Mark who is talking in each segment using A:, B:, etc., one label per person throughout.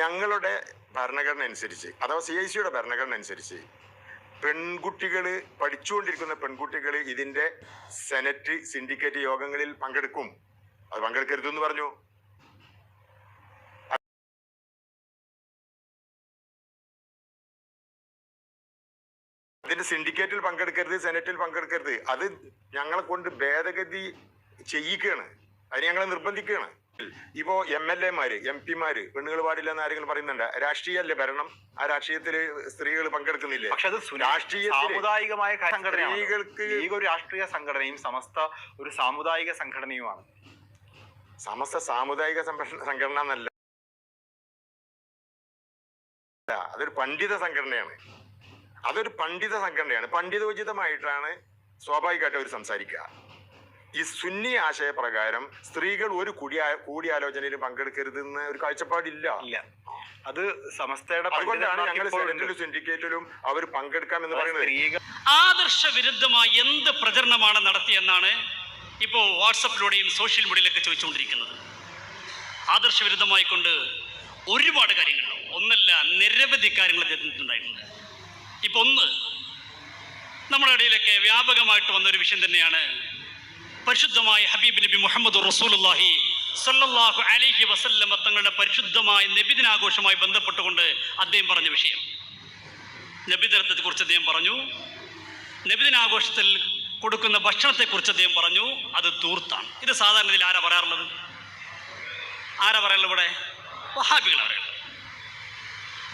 A: ഞങ്ങളുടെ ഭരണഘടന അനുസരിച്ച് അഥവാ സി ഐ സിയുടെ ഭരണഘടന അനുസരിച്ച് പെൺകുട്ടികൾ പഠിച്ചുകൊണ്ടിരിക്കുന്ന പെൺകുട്ടികൾ ഇതിന്റെ സെനറ്റ് സിൻഡിക്കേറ്റ് യോഗങ്ങളിൽ പങ്കെടുക്കും. അത് പങ്കെടുക്കരുതെന്ന് പറഞ്ഞു. അതിന്റെ സിൻഡിക്കേറ്റിൽ പങ്കെടുക്കരുത് സെനറ്റിൽ പങ്കെടുക്കരുത്. അത് ഞങ്ങളെ കൊണ്ട് ഭേദഗതി ചെയ്യിക്കുകയാണ്. അതിന് ഞങ്ങളെ നിർബന്ധിക്കുകയാണ്. ഇപ്പോ എം എൽ എമാര് എം പിമാര് പെണ്ണുകൾ പാടില്ല എന്ന് ആരെങ്കിലും പറയുന്നുണ്ട്? രാഷ്ട്രീയമല്ലേ ഭരണം? ആ രാഷ്ട്രീയത്തിൽ സ്ത്രീകൾ പങ്കെടുക്കുന്നില്ലേ?
B: പക്ഷെ അത്
A: രാഷ്ട്രീയ
B: സാമുദായികമായ
A: സ്ത്രീകൾക്ക്
B: ഈ ഒരു രാഷ്ട്രീയ സംഘടനയും സമസ്ത ഒരു സാമുദായിക സംഘടനയുമാണ്.
A: സമസ്ത സാമുദായിക സംഘടന എന്നല്ല. അതൊരു പണ്ഡിത സംഘടനയാണ്. അതൊരു പണ്ഡിത സംഘടനയാണ്. പണ്ഡിതോചിതമായിട്ടാണ് സ്വാഭാവികമായിട്ട് അവർ സംസാരിക്കുക. ഈ സുന്നി ആശയപ്രകാരം സ്ത്രീകൾ ഒരു കൂടിയാ കൂടിയാലോചനയിൽ പങ്കെടുക്കരുതെന്ന് ഒരു കാഴ്ചപ്പാടില്ല.
B: ഇല്ല. അത് സമസ്തയുടെ
A: അതുകൊണ്ടാണ് ഞങ്ങൾ സെനറ്റിലും സിൻഡിക്കേറ്റിലും അവർ പങ്കെടുക്കാമെന്ന്
B: എന്ന്
A: പറയുന്നത്
B: സ്ത്രീകൾ
C: ആദർശ വിരുദ്ധമായ എന്ത് പ്രചരണമാണ് നടത്തിയെന്നാണ് ഇപ്പോൾ വാട്സപ്പിലൂടെയും സോഷ്യൽ മീഡിയയിലൊക്കെ ചോദിച്ചുകൊണ്ടിരിക്കുന്നത്. ആദർശ വിരുദ്ധമായി കൊണ്ട് ഒരുപാട് കാര്യങ്ങളുണ്ടാവും ഒന്നല്ല നിരവധി കാര്യങ്ങൾ ചെയ്തിട്ടുണ്ടായിട്ടുണ്ട്. ഇപ്പൊ ഒന്ന് നമ്മുടെ ഇടയിലൊക്കെ വ്യാപകമായിട്ട് വന്നൊരു വിഷയം തന്നെയാണ് പരിശുദ്ധമായ ഹബീബ് നബി മുഹമ്മദ് റസൂലുള്ളാഹി സല്ലല്ലാഹു അലൈഹി വസല്ലമ തങ്ങളുടെ പരിശുദ്ധമായ നബിദിനാഘോഷമായി ബന്ധപ്പെട്ടുകൊണ്ട് അദ്ദേഹം പറഞ്ഞ വിഷയം. നബിദിനത്തെ കുറിച്ച് അദ്ദേഹം പറഞ്ഞു. നബിദിനാഘോഷത്തിൽ കൊടുക്കുന്ന ഭക്ഷണത്തെക്കുറിച്ച് അദ്ദേഹം പറഞ്ഞു. അത് തൂർത്താണ്. ഇത് സാധാരണ ഇതിൽ ആരാ പറയാറുള്ളത്? ആരാ പറയാറുള്ളത് ഇവിടെ? വഹാബികളാ പറയുന്നത്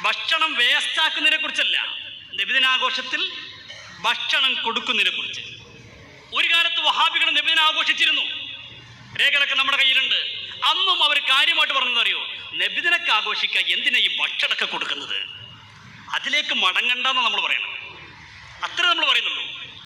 C: ഭക്ഷണം വേസ്റ്റാക്കുന്നതിനെ കുറിച്ചല്ല നബിദിനാഘോഷത്തിൽ ഭക്ഷണം കൊടുക്കുന്നതിനെ കുറിച്ച് ഒരു കാലത്ത് വഹാബികൾ നബീനെ ആഘോഷിച്ചിരുന്നു. രേഖകളൊക്കെ നമ്മുടെ കയ്യിലുണ്ട്. അന്നും അവർ കാര്യമായിട്ട് പറഞ്ഞതറിയോ നബിദിനൊക്കെ ആഘോഷിക്കുക എന്തിനാ ഈ ഭക്ഷണമൊക്കെ കൊടുക്കുന്നത്? അതിലേക്ക് മടങ്ങണ്ടെന്ന് നമ്മൾ പറയണം അത്ര നമ്മൾ പറയുന്നുള്ളൂ.